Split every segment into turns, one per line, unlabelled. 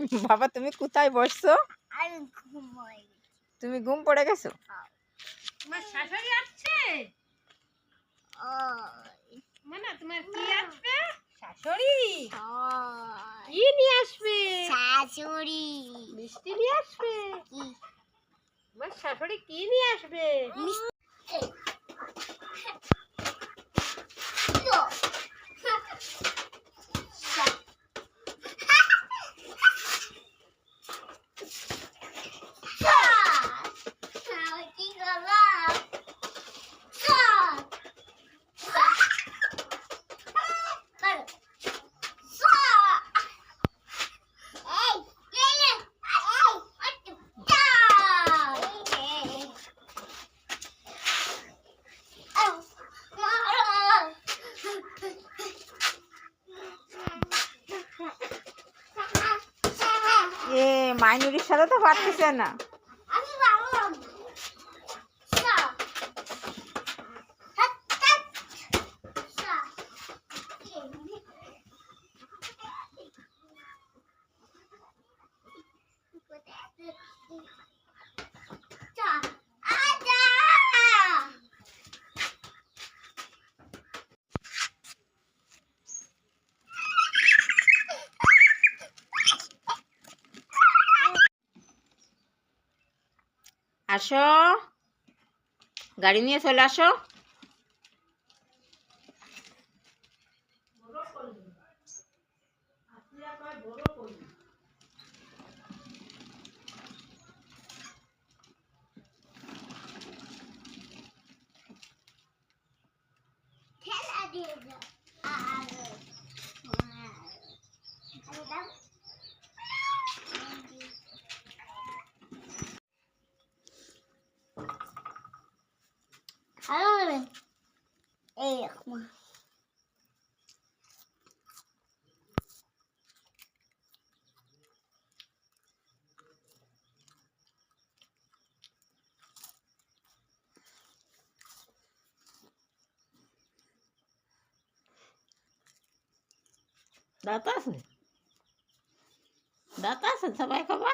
বাবা তুমি কোথায় বসছো? তুমি ঘুম পড়ে গেছো?
তোমার শাশুড়ি আসছে?
ওই
মানে তোমার কি আসবে? শাশুড়ি? কি নিয়ে আসবে?
শাশুড়ি।
মিষ্টি নিয়ে আসবে?
কি?
তোমার শাশুড়ি কি নিয়ে আসবে?
মাইনুরির সাথে তো পারতেছে না। আসো। গাড়ি নিয়ে চলে আসো।
খেলা দিয়ে দাও রকম
দাঁত আছে দাঁত আছে সবাই খাবা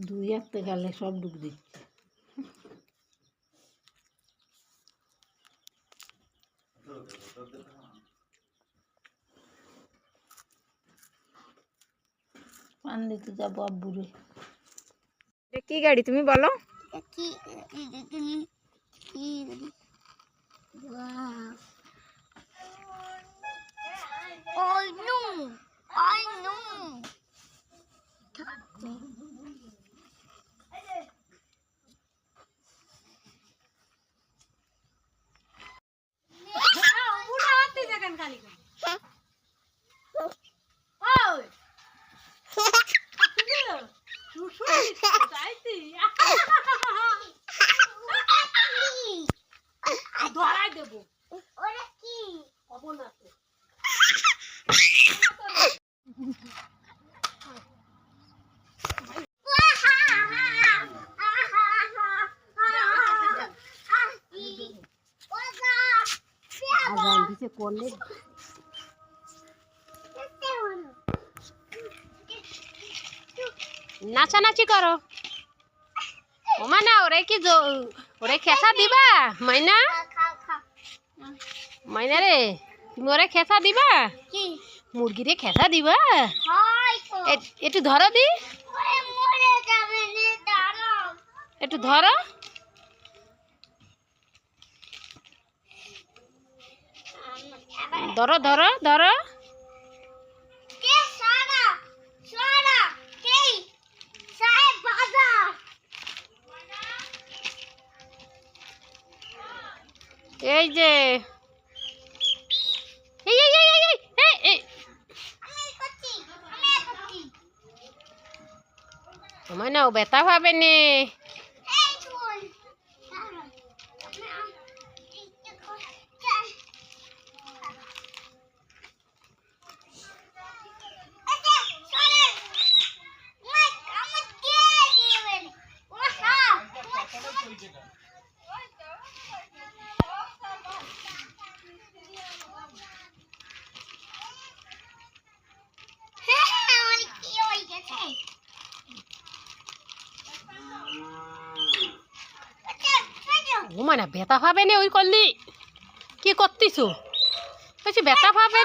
দুই একটা গেলে সব ডুব দিচ্ছে পান দিতে যাব আব্বুরে কি গাড়ি তুমি বলো?
খালি করে। ওই ধরাই দেবো
ওরা কি
খবর না তো।
আজান দিছে করলে
নাচানাচি করো। ওমা না ওরে কি ওরে খেসা দিবা মাইনা? মাইনা রে তুমি ওরে খেসা দিবা? মুরগিরে খেসা দিবা? একটু ধরো দি। একটু ধরো। ধরো ধরো ধরো। এই যে। তোমার না ব্যথা পাবে নে।
ও না ব্যথা পাবে ওই করলি কি করতিস বলছি ব্যথা পাবে